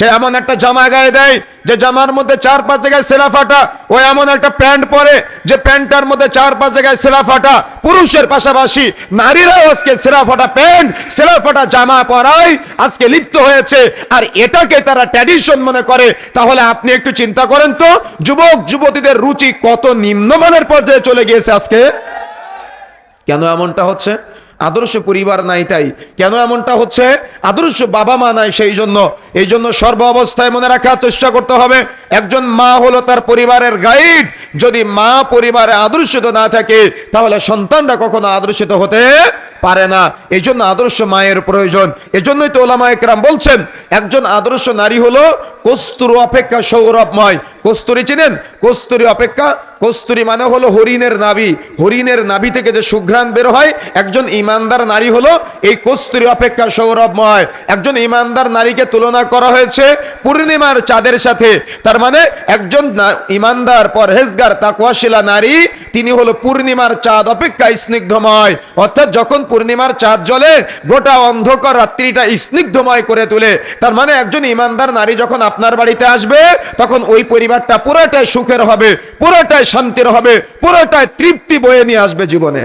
সে এমন একটা জামা গায়ে দেয় যে জামার মধ্যে চার পাঁচ জায়গায় সেলা ফাটা, ও এমন একটা প্যান্ট পরে যে প্যান্টটার মধ্যে চার পাঁচ জায়গায় সেলা ফাটা, পুরুষের পাশাপাশি নারীরাও আজকে সেলা ফাটা প্যান্ট সেলা ফাটা জামা পরাই আজকে লিপ্ত হয়েছে। আর এটাকে তারা ট্র্যাডিশন মনে করে। তাহলে আপনি একটু চিন্তা করেন তো, যুবক, যুবতীদের রুচি কত নিম্নমানের পর্যায়ে চলে গিয়েছে আজকে? কেন এমনটা হচ্ছে? আদর্শ পরিবার নাই তাই। কেন এমনটা হচ্ছে? আদর্শ বাবা মা নাই সেই জন্য। এই জন্য সর্ব অবস্থায় মনে রাখার চেষ্টা করতে হবে। একজন মা হলো তার পরিবারের গাইড। যদি মা পরিবারে আদর্শিত না থাকে, তাহলে সন্তানরা কখনো আদর্শিত হতে পারে না। এই জন্য আদর্শ মায়ের প্রয়োজন। এজন্যই তো ওলামা একরাম বলছেন, একজন আদর্শ নারী হলো কস্তুর অপেক্ষা সৌরভময়। কস্তুরি চিনেন? কস্তুরি অপেক্ষা কস্তুরি মানে হলো হরিণের নাভি। হরিণের নাভি থেকে যে সুঘ্রাণ বের হয়, একজন ইমানদার নারী হলো এই কস্তুরি অপেক্ষা সৌরভময়। একজন ইমানদার নারীকে তুলনা করা হয়েছে পূর্ণিমার চাঁদের সাথে। তার মানে একজন ইমানদার, পরহেজগার তাকুয়াশিলা নারী, তিনি হলো পূর্ণিমার চাঁদ অপেক্ষা স্নিগ্ধময়। অর্থাৎ যখন পূর্ণিমার চাঁদ জ্বলে, গোটা অন্ধকার রাত্রিটা স্নিগ্ধময় করে তোলে। তার মানে একজন ইমানদার নারী যখন আপনার বাড়িতে আসবে, তখন ওই পরিবারটা পুরোটাই সুখের হবে, পুরোটাই শান্তির হবে, পুরোটাই তৃপ্তি বয়ে নিয়ে আসবে জীবনে।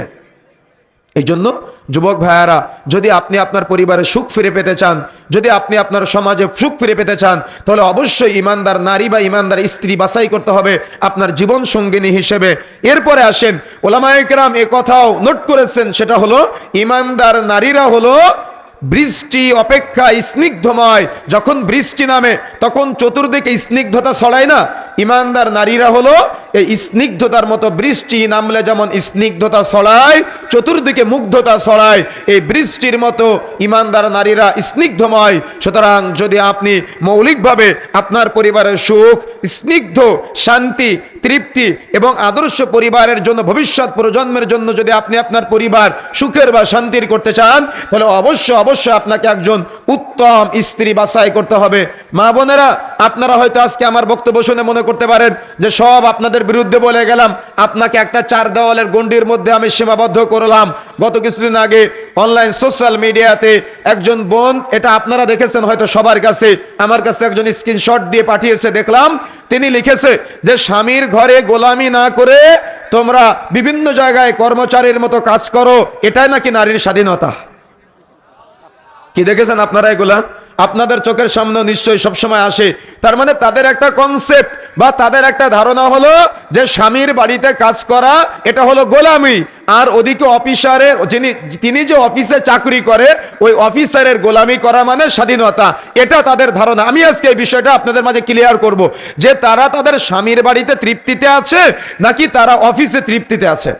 এই জন্য যুবক ভাইয়ারা, যদি আপনি আপনার পরিবারে সুখ ফিরে পেতে চান, যদি আপনি আপনার সমাজে সুখ ফিরে পেতে চান, তাহলে অবশ্যই ইমানদার নারী বা ইমানদার স্ত্রী বাছাই করতে হবে আপনার জীবন সঙ্গিনী হিসেবে। এরপরে আসেন ওলামায়করাম এ কথাও নোট করেছেন, সেটা হলো, ইমানদার নারীরা হলো বৃষ্টি অপেক্ষা স্নিগ্ধময়। যখন বৃষ্টি নামে, তখন চতুর্দিকে স্নিগ্ধতা ছড়ায় না? ইমানদার নারীরা হলো, এই স্নিগ্ধতার মতো বৃষ্টি নামলে যেমন স্নিগ্ধতা ছড়ায়, চতুর্দিকে মুগ্ধতা ছড়ায়, এই বৃষ্টির মতো ইমানদার নারীরা স্নিগ্ধময়। সুতরাং যদি আপনি মৌলিকভাবে আপনার পরিবারের সুখ স্নিগ্ধ শান্তি, তৃপ্তি এবং আদর্শ পরিবারের জন্য, ভবিষ্যৎ প্রজন্মের জন্য যদি আপনি আপনার পরিবার সুখের বা শান্তির করতে চান, তাহলে অবশ্য অবশ্য আপনাকে একজন উত্তম স্ত্রী বাছাই করতে হবে। মা বোনেরা, আপনারা হয়তো আজকে আমার বক্তব্য শুনে মনে করতে পারেন যে সব আপনাদের বিরুদ্ধে বলে গেলাম, আপনাকে একটা চার দেওয়ালের গণ্ডির মধ্যে আমি সীমাবদ্ধ করলাম। গত কিছুদিন আগে অনলাইন সোশ্যাল মিডিয়াতে একজন বোন, এটা আপনারা দেখেছেন হয়তো সবার কাছে, আমার কাছে একজন স্ক্রিনশট দিয়ে পাঠিয়েছে, দেখলাম। তিনি লিখেছে যে, স্বামীর ঘরে গোলামি না করে তোমরা বিভিন্ন জায়গায় কর্মচারীর মতো কাজ করো, এটাই নাকি নারীর স্বাধীনতা? কি দেখেছেন আপনারা এগুলা? আপনাদের চোখের সামনে নিশ্চয়ই সবসময় আসে। তার মানে তাদের একটা কনসেপ্ট বা তাদের একটা ধারণা হলো যে স্বামীর বাড়িতে কাজ করা, এটা হলো গোলামি। আর ওদিকে অফিসারের, যিনি, তিনি যে অফিসে চাকরি করে, ওই অফিসারের গোলামি করা মানে স্বাধীনতা। এটা তাদের ধারণা। আমি আজকে এই বিষয়টা আপনাদের মাঝে ক্লিয়ার করব। যে তারা তাদের স্বামীর বাড়িতে তৃপ্তিতে আছে, নাকি তারা অফিসে তৃপ্তিতে আছে?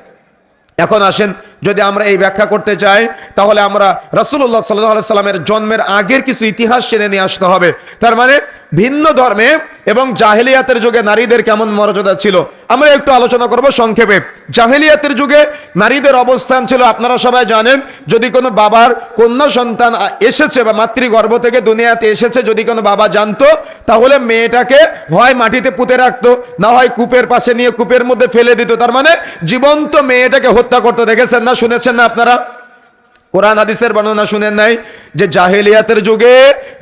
এখন আসেন যদি আমরা এই ব্যাখ্যা করতে চাই, তাহলে আমরা রসুল্লাহ সাল্লাহ সাল্লামের জন্মের আগের কিছু ইতিহাস জেনে নিয়ে আসতে হবে। তার মানে ভিন্ন ধর্মে এবং জাহেলিয়াতের যুগে নারীদের কেমন মর্যাদা ছিল? আমরা একটু আলোচনা করব সংক্ষেপে। জাহেলিয়াতের যুগে নারীদের অবস্থান ছিল, আপনারা সবাই জানেন, যদি কোনো বাবার কন্যা সন্তান এসেছে বা মাতৃগর্ভ থেকে দুনিয়াতে এসেছে, যদি কোনো বাবা জানতো, তাহলে মেয়েটাকে হয় মাটিতে পুঁতে রাখতো, না হয় কূপের পাশে নিয়ে কূপের মধ্যে ফেলে দিত। তার মানে জীবন্ত মেয়েটাকে হত্যা করতে, দেখেছেন না শুনেছেন না আপনারা? কোরআন হাদিসের বর্ণনা শুনেন নাই যে জাহেলিয়াতের যুগে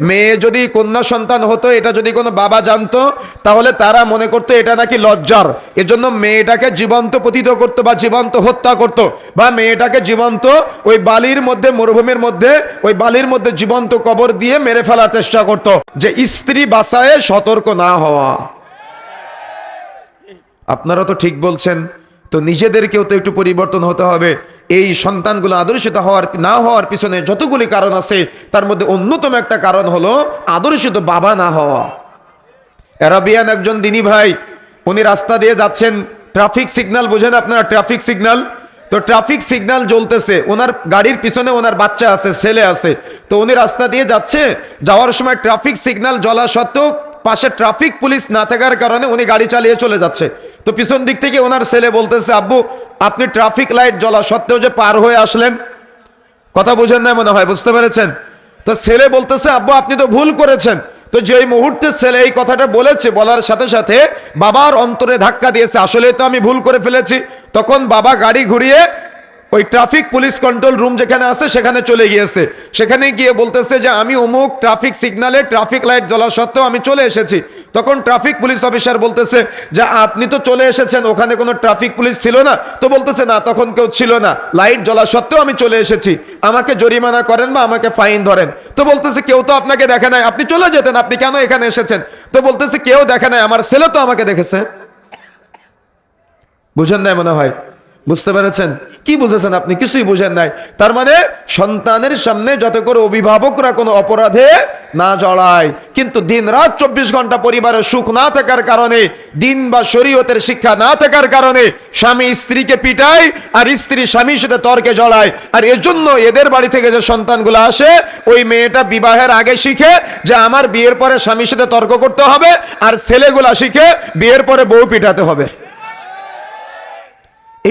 মেয়ে যদি কন্যা সন্তান হতো, এটা যদি কোনো বাবা জানতো, তাহলে তারা মনে করতো এটা নাকি লজ্জার। এজন্য মেয়েটাকে জীবন্ত পতিত করতো বা জীবন্ত হত্যা করত বা মেয়েটাকে জীবন্ত ওই বালির মধ্যে, মরুভূমির মধ্যে, ওই বালির মধ্যে জীবন্ত কবর দিয়ে মেরে ফেলার চেষ্টা করত যে স্ত্রী বাসায় সতর্ক না হওয়া। আপনারা তো ঠিক বলছেন, তো নিজেদেরকেও তো একটু পরিবর্তন হতে হবে। এই সন্তানগুলো আদর্শিত হওয়ার, না হওয়ার পিছনে যতগুলি কারণ আছে, তার মধ্যে অন্যতম একটা কারণ হলো আদর্শিত বাবা না হওয়া। অ্যারাবিয়ান একজন দিনী ভাই, উনি রাস্তা দিয়ে যাচ্ছেন, ট্রাফিক সিগনাল বোঝেন আপনারা ট্রাফিক সিগনাল তো ট্রাফিক সিগনাল জ্বলতেছে, ওনার গাড়ির পিছনে ওনার বাচ্চা আছে, ছেলে আছে। তো উনি রাস্তা দিয়ে যাচ্ছে, যাওয়ার সময় ট্রাফিক সিগনাল জ্বলা সত্ত্বেও পাশে ট্রাফিক পুলিশ না থাকার কারণে উনি গাড়ি চালিয়ে চলে যাচ্ছে। তো পিছন দিক থেকে ওনার ছেলে বলতেছে, আব্বু, আপনি ট্রাফিক লাইট জ্বলা সত্ত্বেও যে পার হয়ে আসলেন? কথা বুঝেন না মনে হয়, বুঝতে পেরেছেন? তো ছেলে বলতেছে, আব্বু, আপনি তো ভুল করেছেন। তো যেই মুহূর্তে ছেলে এই কথাটা বলেছে, বলার সাথে সাথে বাবার অন্তরে ধাক্কা দিয়েছে আসলে তো আমি ভুল করে ফেলেছি। তখন বাবা গাড়ি ঘুরিয়ে ওই ট্রাফিক পুলিশ কন্ট্রোল রুম যেখানে আছে, সেখানে চলে গিয়েছে। সেখানে গিয়ে বলতেছে যে, আমি অমুক ট্রাফিক সিগনালে ট্রাফিক লাইট জ্বলা সত্ত্বেও আমি চলে এসেছি। তখন ট্রাফিক পুলিশ অফিসার বলতেছে, যে আপনি তো চলে এসেছেন, ওখানে কোনো ট্রাফিক পুলিশ ছিল না? তো বলতেছে, না, তখন কেউ ছিল না। লাইট জ্বলা সত্ত্বেও আমি চলে এসেছি। আমাকে জরিমানা করেন বা আমাকে ফাইন ধরেন। তো বলতেছে, কেউ তো আপনাকে দেখে নাই। আপনি চলে যেতেন। আপনি কেন এখানে এসেছেন? তো বলতেছে, কেউ দেখে নাই। আমার ছেলে তো আমাকে দেখেছে। বুঝেন নাই মনে হয়? বুঝতে পেরেছেন? কি বুঝেছেন আপনি? কিছুই বুঝেন নাই। তার মানে সন্তানের সামনে যাতে করে অভিভাবকরা কোনো অপরাধে না জড়ায়। কিন্তু দিন রাত চব্বিশ ঘণ্টা পরিবারের সুখ না থাকার কারণে, দিন বা শরীয়তের শিক্ষা না থাকার কারণে স্বামী স্ত্রীকে পিটায় আর স্ত্রী স্বামীর সাথে তর্কে জড়ায়। আর এজন্য এদের বাড়ি থেকে যে সন্তানগুলো আসে, ওই মেয়েটা বিবাহের আগে শিখে যে আমার বিয়ের পরে স্বামীর সাথে তর্ক করতে হবে আর ছেলেগুলা শিখে বিয়ের পরে বউ পিটাতে হবে।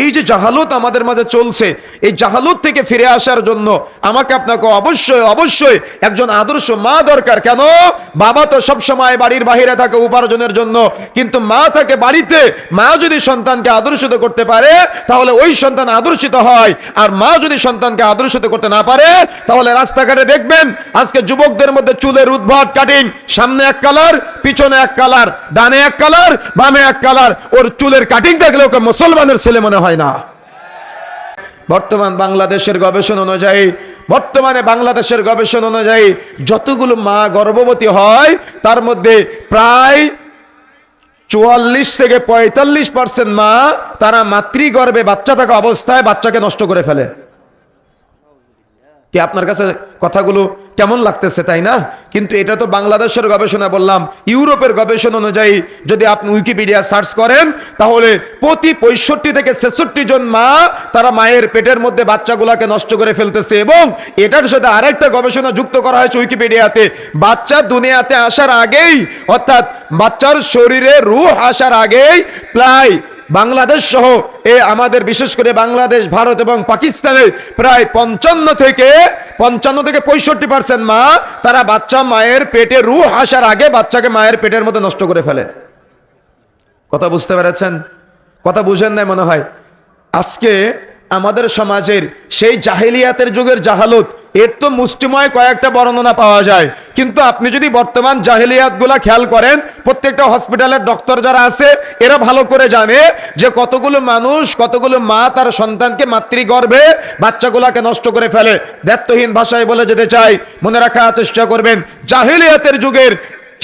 এই যে জাহালত আমাদের মাঝে চলছে, এই জাহালত থেকে ফিরে আসার জন্য আমাকে আপনাকে অবশ্যই অবশ্যই একজন আদর্শ মা দরকার। কেন? বাবা তো সব সময় বাড়ির বাহিরে থাকে উপার্জনের জন্য। কিন্তু মা থাকে বাড়িতে। মা যদি সন্তানকে আদর্শিত করতে পারে, তাহলে ওই সন্তান আদর্শিত হয়। আর মা যদি সন্তানকে আদর্শিত করতে না পারে, তাহলে রাস্তাঘাটে দেখবেন, আজকে যুবকদের মধ্যে চুলের উদ্ভট কাটিং সামনে এক কালার পিছনে এক কালার ডানে এক কালার বামে এক কালার ওর চুলের কাটিং দেখলে ওকে মুসলমানের ছেলে মনে হয় না। বর্তমান বাংলাদেশের গবেষণা অনুযায়ী, বর্তমানে বাংলাদেশের গবেষণা অনুযায়ী যতগুলো মা গর্ভবতী হয়, তার মধ্যে প্রায় চুয়াল্লিশ থেকে পঁয়তাল্লিশ পার্সেন্ট মা তারা মাতৃগর্ভে বাচ্চা থাকা অবস্থায় বাচ্চাকে নষ্ট করে ফেলে। কি আপনার কাছে কথাগুলো কেমন লাগতেছে, তাই না? কিন্তু এটা তো বাংলাদেশের গবেষণা বললাম। ইউরোপের গবেষণা অনুযায়ী যদি আপনি উইকিপিডিয়া সার্চ করেন, তাহলে প্রতি পঁয়ষট্টি থেকে ছেষট্টি জন মা তারা মায়ের পেটের মধ্যে বাচ্চাগুলোকে নষ্ট করে ফেলতেছে এবং এটার সাথে আরেকটা গবেষণা যুক্ত করা হয়েছে উইকিপিডিয়াতে। বাচ্চা দুনিয়াতে আসার আগেই, অর্থাৎ বাচ্চার শরীরে রুহ আসার আগেই প্রায় বাংলাদেশ সহ এ আমাদের বিশেষ করে বাংলাদেশ, ভারত এবং পাকিস্তানে প্রায় পঞ্চান্ন থেকে পঞ্চান্ন থেকে পঁয়ষট্টি পার্সেন্ট মা, তারা বাচ্চা মায়ের পেটে রু আসার আগে বাচ্চাকে মায়ের পেটের মধ্যে নষ্ট করে ফেলে। কথা বুঝতে পেরেছেন? কথা বুঝেন নাই মনে হয়? আজকে আমাদের সমাজের সেই জাহিলিয়াতের যুগের জাহালত, এর তো মুষ্টিময় কয়েকটা বর্ণনা পাওয়া যায়। কিন্তু আপনি যদি বর্তমান জাহিলিয়াতগুলা খেয়াল করেন, প্রত্যেকটা হসপিটালের ডক্টর যারা আছে, এরা ভালো করে জানে যে কতগুলো মানুষ, কতগুলো মা তার সন্তানকে মাতৃগর্ভে বাচ্চাগুলাকে নষ্ট করে ফেলে। দায়িত্বহীন ভাষায় বলে যেতে চাই, মনে রাখা চেষ্টা করবেন, জাহিলিয়াতের যুগের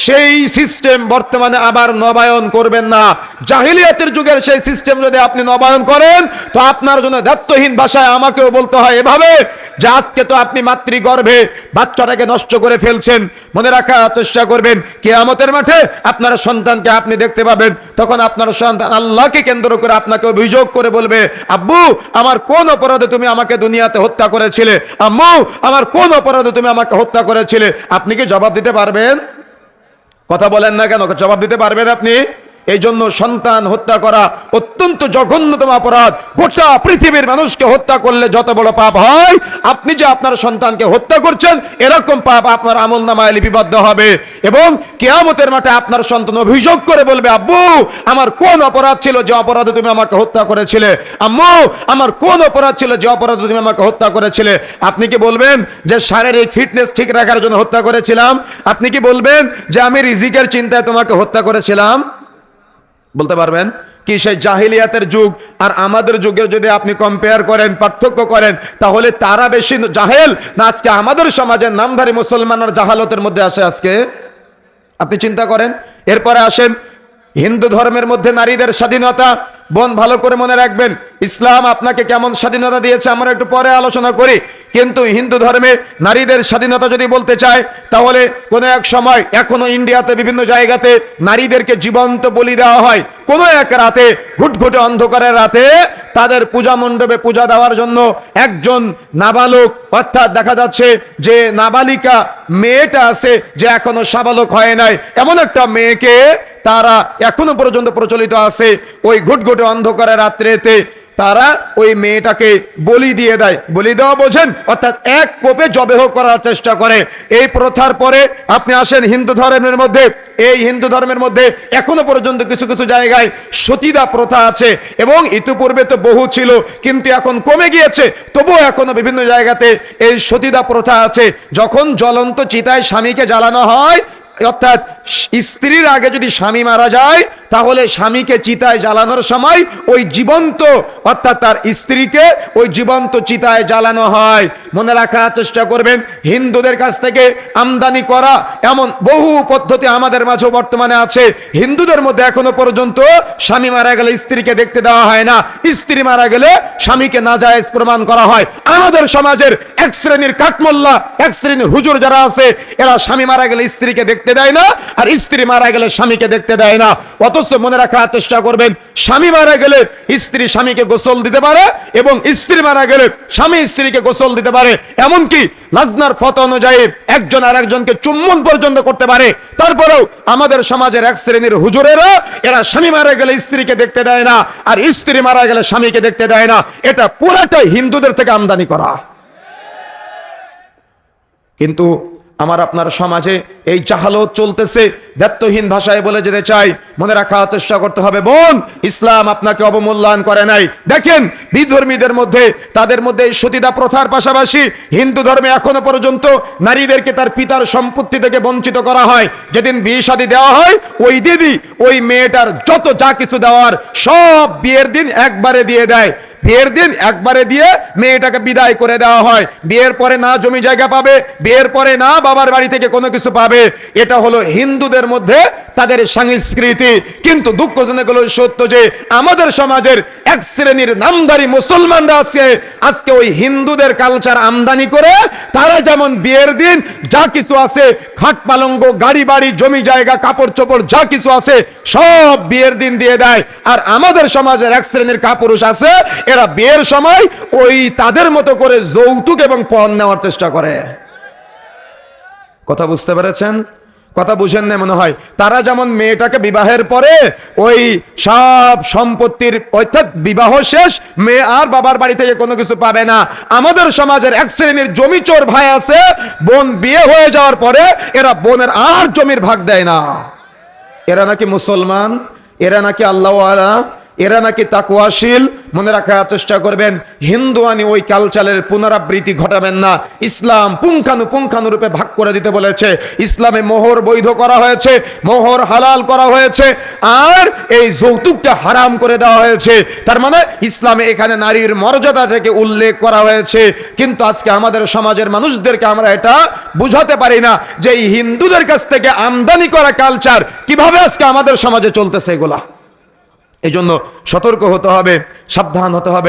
সেই সিস্টেম বর্তমানে আবার নবায়ন করবেন না। জাহিলিয়াতের যুগের সেই সিস্টেম যদি আপনি নবায়ন করেন, তো আপনার জন্য দায়িত্বহীন ভাষায় আমাকেও বলতে হয় এভাবে যে আজকে তো আপনি মাতৃগর্ভে বাচ্চাটাকে নষ্ট করে ফেলছেন। মনে রাখার চেষ্টা করবেন কে কেয়ামতের মাঠে আপনার সন্তানকে আপনি দেখতে পাবেন। তখন আপনার সন্তান আল্লাহকে কেন্দ্র করে আপনাকে অভিযোগ করে বলবে, আব্বু, আমার কোন অপরাধে তুমি আমাকে দুনিয়াতে হত্যা করেছিলে? আম্মু, আমার কোন অপরাধে তুমি আমাকে হত্যা করেছিলে? আপনি কি জবাব দিতে পারবেন? কথা বলেন না কেন? জবাব দিতে পারবেন আপনি? এই জন্য সন্তান হত্যা করা অত্যন্ত জঘন্যতম অপরাধ। গোটা পৃথিবীর মানুষকে হত্যা করলে যত বড় পাপ হয়, আপনি যে আপনার সন্তানকে হত্যা করছেন, এরকম পাপ আপনার আমল নামায় লিপিবদ্ধ হবে। এবং কেয়ামতের মাঠে আপনার সন্তান অভিযোগ করে বলবে, আব্বু, আমার কোন অপরাধ ছিল যে অপরাধে তুমি আমাকে হত্যা করেছিলে? আম্মু, আমার কোন অপরাধ ছিল যে অপরাধে তুমি আমাকে হত্যা করেছিলে? আপনি কি বলবেন যে, শারীরিক ফিটনেস ঠিক রাখার জন্য হত্যা করেছিলাম? আপনি কি বলবেন যে, আমি রিজিকের চিন্তায় তোমাকে হত্যা করেছিলাম? বলতে পারবেন? কি সেই জাহিলিয়াতের যুগ? আর আমাদের যুগের যদি আপনি কম্পেয়ার করেন, পার্থক্য করেন, তাহলে তারা বেশি জাহেল? না আজকে আমাদের সমাজের নামধারী মুসলমান আর জাহালতের মধ্যে আসে আজকে? আপনি চিন্তা করেন? এরপরে আসেন, হিন্দু ধর্মের মধ্যে নারীদের স্বাধীনতা বোন, ভালো করে মনে রাখবেন, ইসলাম আপনাকে কেমন স্বাধীনতা দিয়েছে আমরা একটু পরে আলোচনা করি। কিন্তু হিন্দু ধর্মে নারীদের স্বাধীনতা যদি বলতে চায়, তাহলে কোনো এক সময় এখনও ইন্ডিয়াতে বিভিন্ন জায়গাতে নারীদেরকে জীবন্ত বলি দেওয়া হয়। কোনো এক রাতে, ঘুটঘুটে অন্ধকারের রাতে তাদের পূজা মণ্ডপে পূজা দেওয়ার জন্য একজন নাবালক, অর্থাৎ দেখা যাচ্ছে যে নাবালিকা মেয়েটা আছে যে এখনও সাবালক হয় নাই। এমন একটা মেয়েকে তারা এখনও পর্যন্ত প্রচলিত আছে। ওই ঘুটঘুটে অন্ধকারের রাত্রেতে তারা ওই মেয়েটাকে বলি দিয়ে দেয়। বলি দেওয়া বোঝেন, অর্থাৎ এক কোপে জবেহ করার চেষ্টা করে। এই প্রথার পরে আপনি আসেন হিন্দু ধর্মের মধ্যে। এই হিন্দু ধর্মের মধ্যে এখনও পর্যন্ত কিছু কিছু জায়গায় সতীদা প্রথা আছে এবং ইতিপূর্বে তো বহু ছিল, কিন্তু এখন কমে গিয়েছে। তবুও এখনও বিভিন্ন জায়গাতে এই সতীদা প্রথা আছে। যখন জ্বলন্ত চিতায় স্বামীকে জ্বালানো হয় অর্থাৎ স্ত্রীর আগে যদি স্বামী মারা যায়, তাহলে স্বামীকে চিতায় জ্বালানোর সময় ওই জীবন্ত, অর্থাৎ তার স্ত্রীকে ওই জীবন্ত চিতায় জ্বালানো হয়। মনে রাখার চেষ্টা করবেন, হিন্দুদের কাছ থেকে আমদানি করা এমন বহু পদ্ধতি আমাদের মাঝে বর্তমানে আছে। হিন্দুদের মধ্যে এখনও পর্যন্ত স্বামী মারা গেলে স্ত্রীকে দেখতে দেওয়া হয় না। স্ত্রী মারা গেলে স্বামীকে নাজায়েজ প্রমাণ করা হয়। আমাদের সমাজের এক শ্রেণির কাকমোল্লা এক শ্রেণির হুজুর যারা আছে, এরা স্বামী মারা গেলে স্ত্রীকে দেখতে দেয় না, আর স্ত্রী মারা গেলে স্বামীকে দেখতে দেয় না। অথচ মনে রাখার চেষ্টা করবেন, স্বামী মারা গেলে স্ত্রী স্বামীকে গোসল দিতে পারে এবং স্ত্রী মারা গেলে স্বামী স্ত্রীকে গোসল দিতে পারে। এমনকি লাজনার ফত অনুযায়ী একজন আর একজনকে চুম্বন পর্যন্ত করতে পারে। তারপরেও আমাদের সমাজের এক শ্রেণির হুজুরেরা, এরা স্বামী মারা গেলে স্ত্রীকে দেখতে দেয় না, আর স্ত্রী মারা গেলে স্বামীকে দেখতে দেয় না। এটা পুরাটাই হিন্দুদের থেকে আমদানি করা। কিন্তু আমার আপনার সমাজে এই জাহালত চলতেছে। দায়িত্বহীন ভাষায় বলে যেতে চাই, মনে রাখার চেষ্টা করতে হবে। বোন, ইসলাম আপনাকে অবমূল্যায়ন করে নাই। দেখেন, বিধর্মীদের মধ্যে, তাদের মধ্যে এই সতীদা প্রথার পাশাপাশি হিন্দু ধর্মে এখনও পর্যন্ত নারীদেরকে তার পিতার সম্পত্তি থেকে বঞ্চিত করা হয়। যেদিন বিয়ে শাদী দেওয়া হয়, ওই দিদি ওই মেয়েটার যত যা কিছু দেওয়ার, সব বিয়ের দিন একবারে দিয়ে দেয়। বিয়ের দিন একবারে দিয়ে মেয়েটাকে বিদায় করে দেওয়া হয়। বিয়ের পরে না জমি জায়গা পাবে, বিয়ের পরে না বাবার বাড়ি থেকে কোনো কিছু পাবে। এটা হলো হিন্দুদের মধ্যে তাদের সংস্কৃতি। কিন্তু দুঃখজনক হলো সত্য যে আমাদের সমাজের এক শ্রেণির নামধারী মুসলমানরা আছে, আজকে ওই হিন্দুদের কালচার আমদানি করে তারা যেমন বিয়ের দিন যা কিছু আছে খাট পালঙ্গ, গাড়ি, বাড়ি, জমি, জায়গা, কাপড় চোপড়, যা কিছু আছে, সব বিয়ের দিন দিয়ে দেয়। আর আমাদের সমাজের এক শ্রেণির কাপুরুষ আছে, এরা বিয়ের সময় ওই তাদের মতো করে যৌতুক এবং পণ নেওয়ার চেষ্টা করে। কথা বুঝতে পেরেছেন? কথা বুঝেন না মনে হয়। তারা যেমন মেয়েটাকে বিবাহের পরে ওই সব সম্পত্তির, অর্থাৎ বিবাহ শেষ, মেয়ে আর বাবার বাড়ি থেকে কোনো কিছু পাবে না। আমাদের সমাজের এক শ্রেণির জমি চোর ভাই আছে, বোন বিয়ে হয়ে যাওয়ার পরে এরা বোনের আর জমির ভাগ দেয় না। এরা নাকি মুসলমান, এরা নাকি আল্লাহওয়ালা এরা নাকি তাকুয়াশীল মনে রাখার চেষ্টা করবেন, হিন্দুয়ানি ওই কালচারের পুনরাবৃত্তি ঘটাবেন না। ইসলাম পুঙ্খানু পুঙ্খানু রূপে ভাগ করে দিতে বলেছে। ইসলামে মোহর বৈধ করা হয়েছে, মোহর হালাল করা হয়েছে, আর এই যৌতুকটা হারাম করে দেওয়া হয়েছে। তার মানে ইসলামে এখানে নারীর মর্যাদা থেকে উল্লেখ করা হয়েছে। কিন্তু আজকে আমাদের সমাজের মানুষদেরকে আমরা এটা বুঝাতে পারি না যে হিন্দুদের কাছ থেকে আমদানি করা কালচার কীভাবে আজকে আমাদের সমাজে চলতেছে এগুলা। এই জন্য সতর্ক হতে হবে সাবধান হতে হবে।